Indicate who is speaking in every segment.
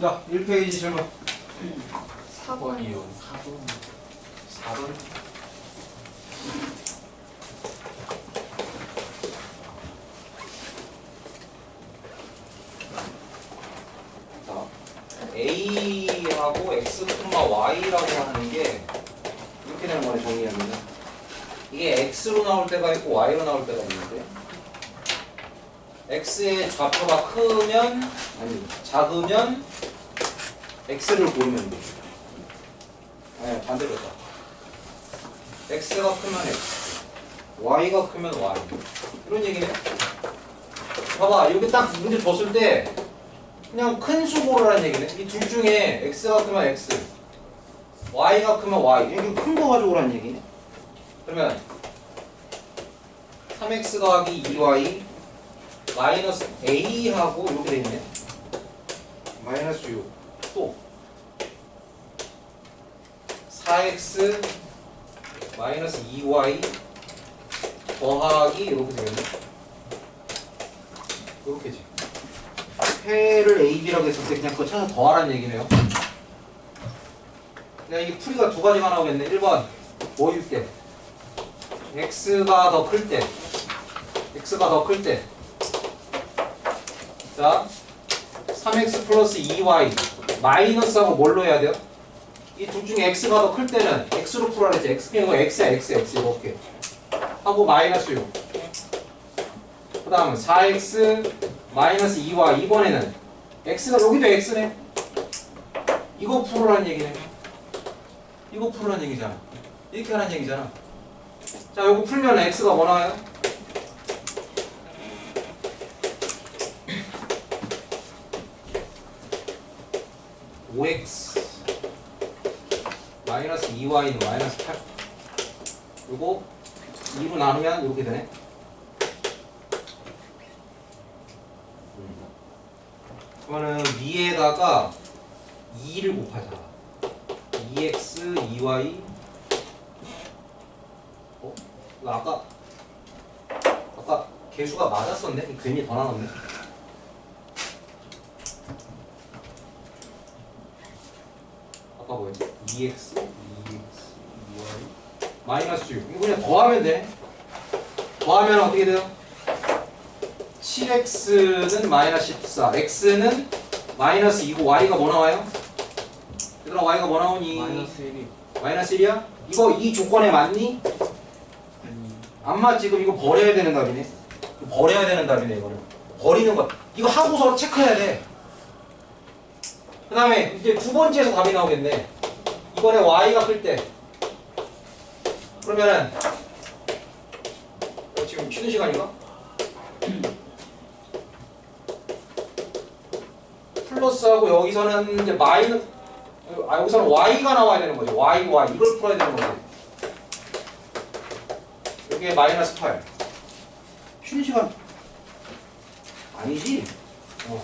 Speaker 1: 자, 1페이지 질문.
Speaker 2: 4번이요.
Speaker 1: 4번. 4번. 자, A하고 X, Y라고 하는 게 이렇게 되는 거네, 정리하면. 이게 X로 나올 때가 있고 Y로 나올 때가 있는데 X의 좌표가 크면, 아니, 작으면 X를 고르면 돼. 네, 반대로다. X가 크면 X, Y가 크면 Y. 이런 얘기네. 봐봐, 여기 딱 문제 줬을 때 그냥 큰 수 고르라는 얘기네. 이 둘 중에 X가 크면 X, Y가 크면 Y. 여기 큰거 가지고 오라는 얘기네. 그러면 3X 더하기 2Y 마이너스 A하고 이렇게 돼 있네. 마이너스 6. 또 4x 마이너스 2y 더하기 이렇게 되겠네. 이렇게지. 패를 a, b라고 했을 때 그냥 그거 찾아서 더하라는 얘기네요. 그냥 이게 풀이가 두 가지가 나오겠네. 1번 뭐 줄게 x가 더 클 때 x가 더 클 때 자 3x 플러스 2y 마이너스하고 뭘로 해야 돼요? 이 둘 중에 x가 더 클 때는 x로 풀어야 되지 x 그냥 이거 x야 x x 이렇게 하고 마이너스 6. 그 다음 4x 마이너스 2y 이번에는 x가 여기도 x네. 이거 풀으라는 얘기네. 이거 풀으라는 얘기잖아. 이렇게 하는 얘기잖아. 자, 이거 풀면 x가 뭐 나와요? 오엑스 마이너스 2y는 마이너스 8 요거 2로 나누면 이렇게 되네 음. 그러면은 위에다가 2를 곱하자 2x 2y 어? 아까 아까 개수가 맞았었네? 괜히 더 나눴네 아까 뭐였지? 2x 2x 2y 마이너스 6 이거 그냥 더하면 돼 더하면 어떻게 돼요? 7x는 마이너스 14 x는 마이너스 2고 y가 뭐 나와요? 얘들아 y가 뭐 나오니?
Speaker 2: 마이너스 1이.
Speaker 1: 마이너스 1이야? 이거 이 조건에 맞니? 안 맞지? 그럼 이거 버려야 되는 답이네 버려야 되는 답이네 이거를 버리는 거 이거 하고서 체크해야 돼 그 다음에 이제 두 번째에서 답이 나오겠네. 이번에 y가 클 때. 그러면은 어, 지금 쉬는 시간인가? 플러스하고 여기서는 이제 마이너 아 여기서는 y가 나와야 되는 거지. y y. 이걸 풀어야 되는 거지. 여기에 마이너스 8 쉬는 시간. 아니지? 어.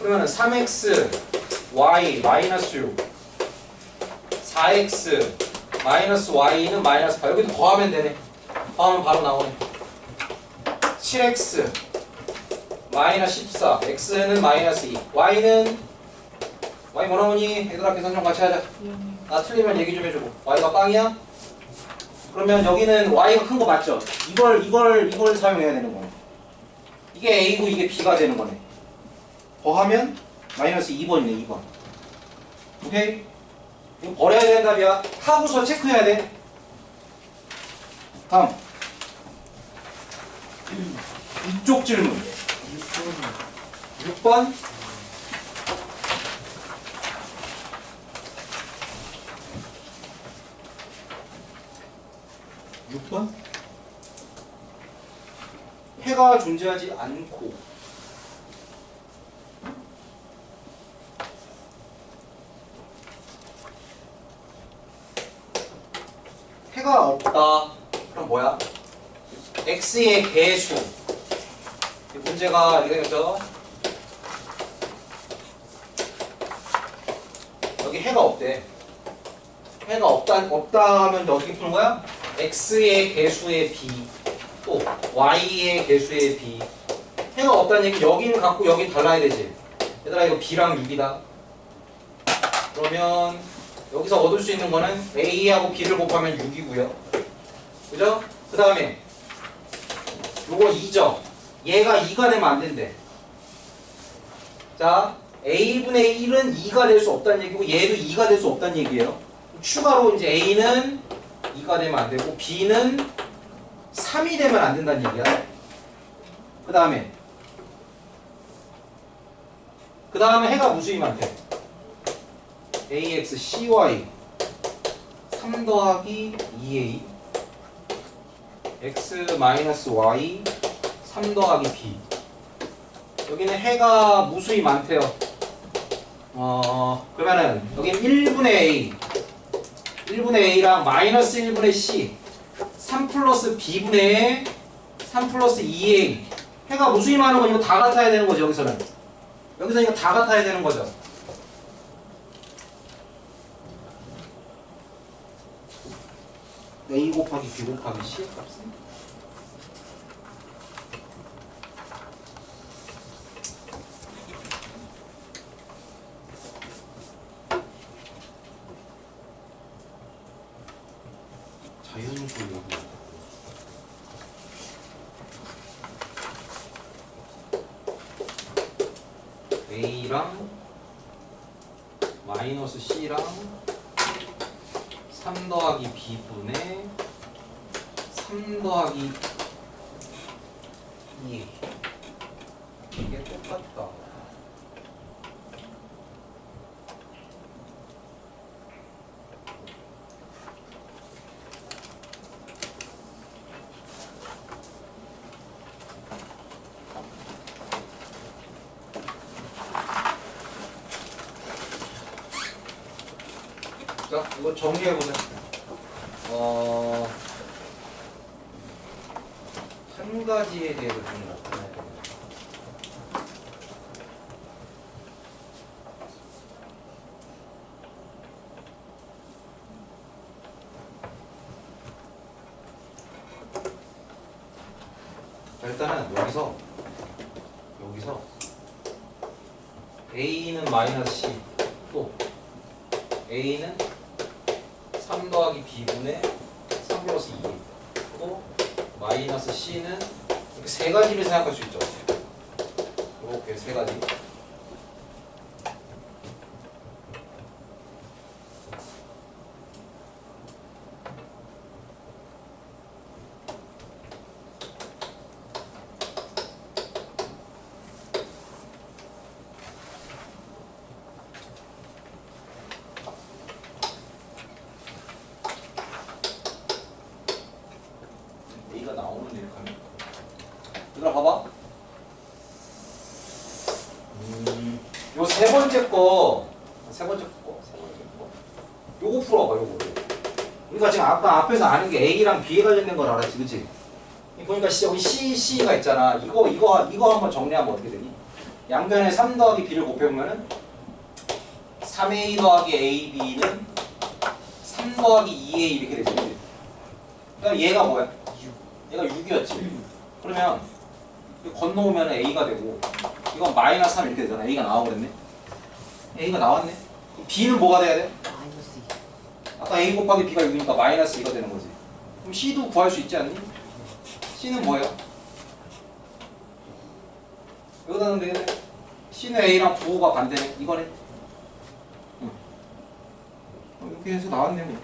Speaker 1: 그러면은 3x y 마이너스 6 4x 마이너스 y는 마이너스 8 여기도 더하면 되네. 더하면 바로 나오네. 7x 마이너스 14 x는 마이너스 2 y는 y 뭐 나오니? 얘들아 계산 좀 같이 하자. 나 틀리면 얘기 좀 해주고. y가 빵이야? 그러면 여기는 y가 큰 거 맞죠? 이걸 이걸 이걸 사용해야 되는 거네. 이게 a고 이게 b가 되는 거네 더하면 마이너스 2번이네 2번. 오케이? 이거 버려야 되는 답이야. 하고서 체크해야 돼. 다음. 이쪽 질문. 6번. 육번? 해가 존재하지 않고 해가 없다. 그럼 뭐야? X의 개수. 이 문제가 되죠. 여기 해가 없대. 해가 없다 없다 하면 어떻게 푸는 거야? x의 개수의 b 또 y의 개수의 b 해가 없다는 얘기 여기는 같고 여긴 달라야 되지 얘들아 이거 B랑 6이다. 그러면 여기서 얻을 수 있는 거는 A하고 B를 곱하면 6이고요. 그죠? 그 다음에 요거 2죠. 얘가 2가 되면 안 된대. 자, A분의 1은 2가 될 수 없다는 얘기고 얘도 2가 될 수 없다는 얘기예요. 추가로 이제 A는 2가 되면 안 되고 B는 3이 되면 안 된다는 얘기야. 그 다음에 그 다음에 해가 무수히많대 ax cy 3 더하기 2a x 마이너스 y 3 더하기 b. 여기는 해가 무수히 많대요. 어 그러면은 여기는 1분의 a 1분의 a랑 마이너스 1분의 c 3 플러스 b분의 3 플러스 2a 해가 무수히 많은 건 이거 다 같아야 되는 거죠 여기서는. 여기서 이거 다 같아야 되는 거죠 a 곱하기 b 곱하기 c의 값은? 자연수 여기 A랑 마이너스 C랑 3 더하기 B분의 3 더하기 2 이게 똑같다 자, 이거 정리해보자. 어, 한 가지에 대해서 좀 나타나야 돼. 자, 일단은 여기서, 여기서, A는 마이너스 C, 또, A는 3 더하기 B분의 3 플러스 2. 또 마이너스 C는 이렇게 세 가지를 생각할 수 있죠. 이렇게 세 가지. A가 나오는데 이렇게 하면 얘들아 봐봐 음, 요세 번째 거 세 번째 거 세 번째 거 요거 풀어봐 요거 우리가 지금 아까 앞에서 아는 게 A랑 B에 관련된 걸 알았지 그치? 이 보니까 C, 여기 C, C가 있잖아 이거 이거 이거 한번 정리하면 어떻게 되니? 양변에 3 더하기 B를 곱해보면은 3A 더하기 AB는 3 더하기 2A 이렇게 되지? 그럼 얘가 뭐야? 얘가 6이었지. 그러면 이거 건너오면 A가 되고 이건 마이너스 3 이렇게 되잖아. A가 나와버렸네. A가 나왔네. 그럼 B는 뭐가 돼야 돼?
Speaker 3: 마이너스
Speaker 1: 아까 A 곱하기 B가 6이니까 마이너스 2가 되는 거지. 그럼 C도 구할 수 있지 않니? C는 뭐예요? 여기다 넣으면 되겠네. C는 A랑 부호가 반대네. 이거네. 응. 어, 이렇게 해서 나왔네. 뭐.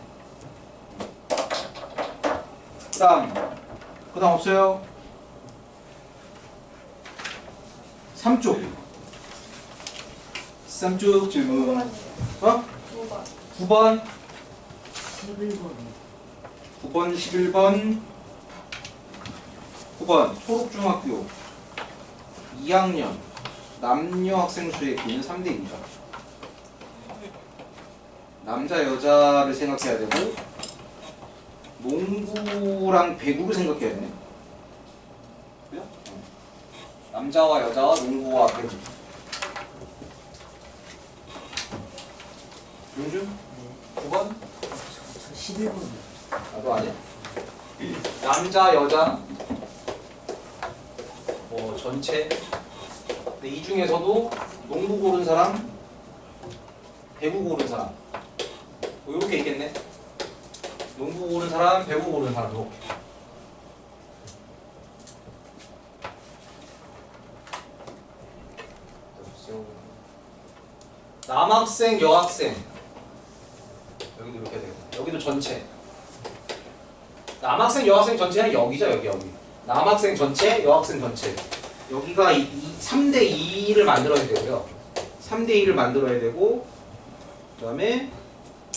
Speaker 1: 그 다음. 그 다음 없어요? 3쪽. 3쪽 질문. 어? 9번.
Speaker 3: 11번에
Speaker 1: 9번, 11번, 9번 초록중학교 2학년 남녀 학생 수의 비는 3대 2다. 남자 여자를 생각해야 되고 농구랑 배구를 생각해야 되네. 남자와 여자와 농구와 배구. 윤준? 9번?
Speaker 3: 11번에
Speaker 1: 나도 아니야. 남자 여자 뭐 전체 근데 이 중에서도 농구 고른 사람, 배구 고른 사람. 뭐 이렇게 있겠네. 농구 고른 사람, 배구 고른 사람 이렇게. 남학생, 여학생. 여기도 이렇게 되겠다. 여기도 전체. 남학생, 여학생 전체는 여기죠, 여기, 여기. 남학생 전체, 여학생 전체. 여기가 이, 이 3대 2를 만들어야 되고요. 3대 2를 만들어야 되고, 그 다음에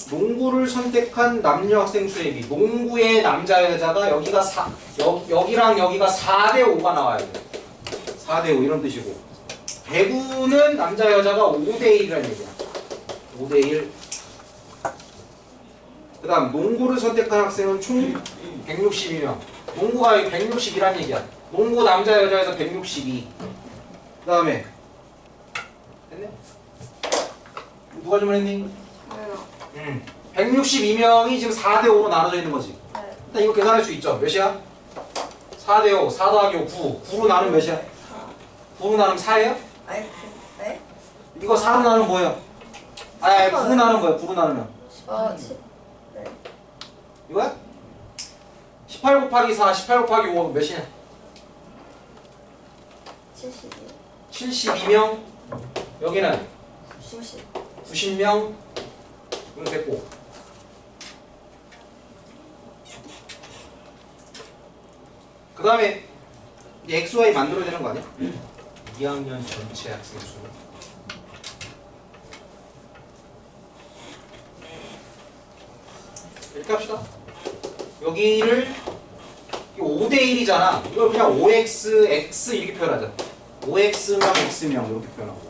Speaker 1: 농구를 선택한 남녀 학생 수의 비. 농구의 남자, 여자가 여기가 4, 여, 여기랑 여기가 4대 5가 나와야 돼요. 4대 5 이런 뜻이고. 배구는 남자, 여자가 5대 1이라는 얘기야. 5대 1. 그 다음 농구를 선택한 학생은 총 162명. 농구가 162란 얘기야. 농구 남자 여자에서 162. 그 다음에 됐네? 누가 주문했니? 음. 162명이 지금 4대 5로 나눠져 있는 거지.
Speaker 4: 네.
Speaker 1: 일단 이거 계산할 수 있죠. 몇이야? 4대 5, 4 더하기 5, 9. 9로 나누면 몇이야?
Speaker 4: 4.
Speaker 1: 9로 나누면 4예요?
Speaker 4: 아니, 그, 네?
Speaker 1: 이거 4로 나누면 뭐예요? 아니, 9로 나누면 뭐예요? 9로 나누면.
Speaker 4: 어, 10. 네.
Speaker 1: 이거야? 18 곱하기 4, 18 곱하기 5 몇이냐?
Speaker 4: 72.
Speaker 1: 72명. 여기는
Speaker 4: 90.
Speaker 1: 90명. 이거 됐고. 그 다음에 XY 만들어야 되는 거 아니야? 2학년 전체 학생 수. 이렇게 합시다. 여기를 5대 1이잖아. 이걸 그냥 5x, x 이렇게 표현하자. 5x명, x명 이렇게 표현하고.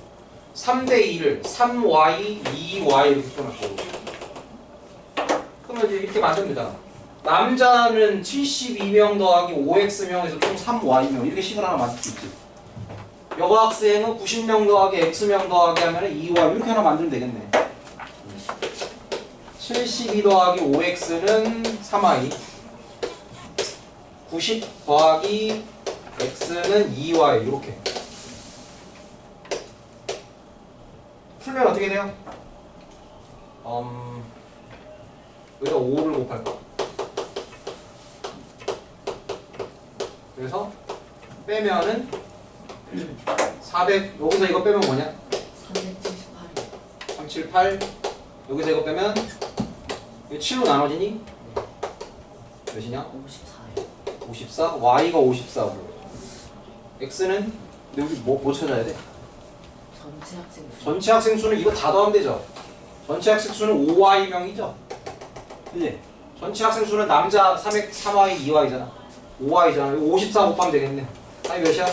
Speaker 1: 3대 2를 3y, 2y 이렇게 표현하고. 그러면 이제 이렇게 되잖아. 남자는 72명 더하기 5x명에서 총 3y명 이렇게 식을 하나 만들 수 있지. 여학생은 90명 더하기 x명 더하기 하면 2y 이렇게 하나 만들면 되겠네. 72 더하기 5x는 3y 90 더하기 x는 2y 이렇게 풀면 어떻게 돼요? 음, 여기다 5를 곱할 거 그래서 빼면은 400 여기서 이거 빼면 뭐냐?
Speaker 3: 378.
Speaker 1: 378 여기서 이거 빼면 이거 7로 나눠지니? 몇이냐?
Speaker 3: 54요.
Speaker 1: 54 y가 54고 x는 근데 여기 뭐, 뭐 찾아야 돼?
Speaker 3: 전체 학생 수.
Speaker 1: 전체 학생 수는 이거 다 더하면 되죠 전체 학생 수는 5y명이죠 그지? 전체 학생 수는 남자 3x, 3y, 2y잖아 5y잖아 이거 54 곱하면 되겠네 아니 몇이야?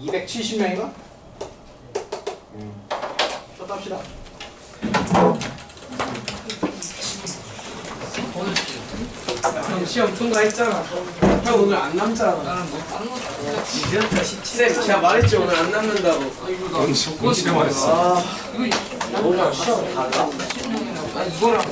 Speaker 1: 270명인가? 음. 첫 합시다
Speaker 2: 형 시험 통과했잖아. 형 오늘 안 남잖아. 나는 뭐 다른 거 이제부터 17회 제가 말했지 오늘 안 남는다고. 아 이거 나 조건 실험했어. 아 이거
Speaker 3: 오늘 시험 달라?
Speaker 2: 아 이거랑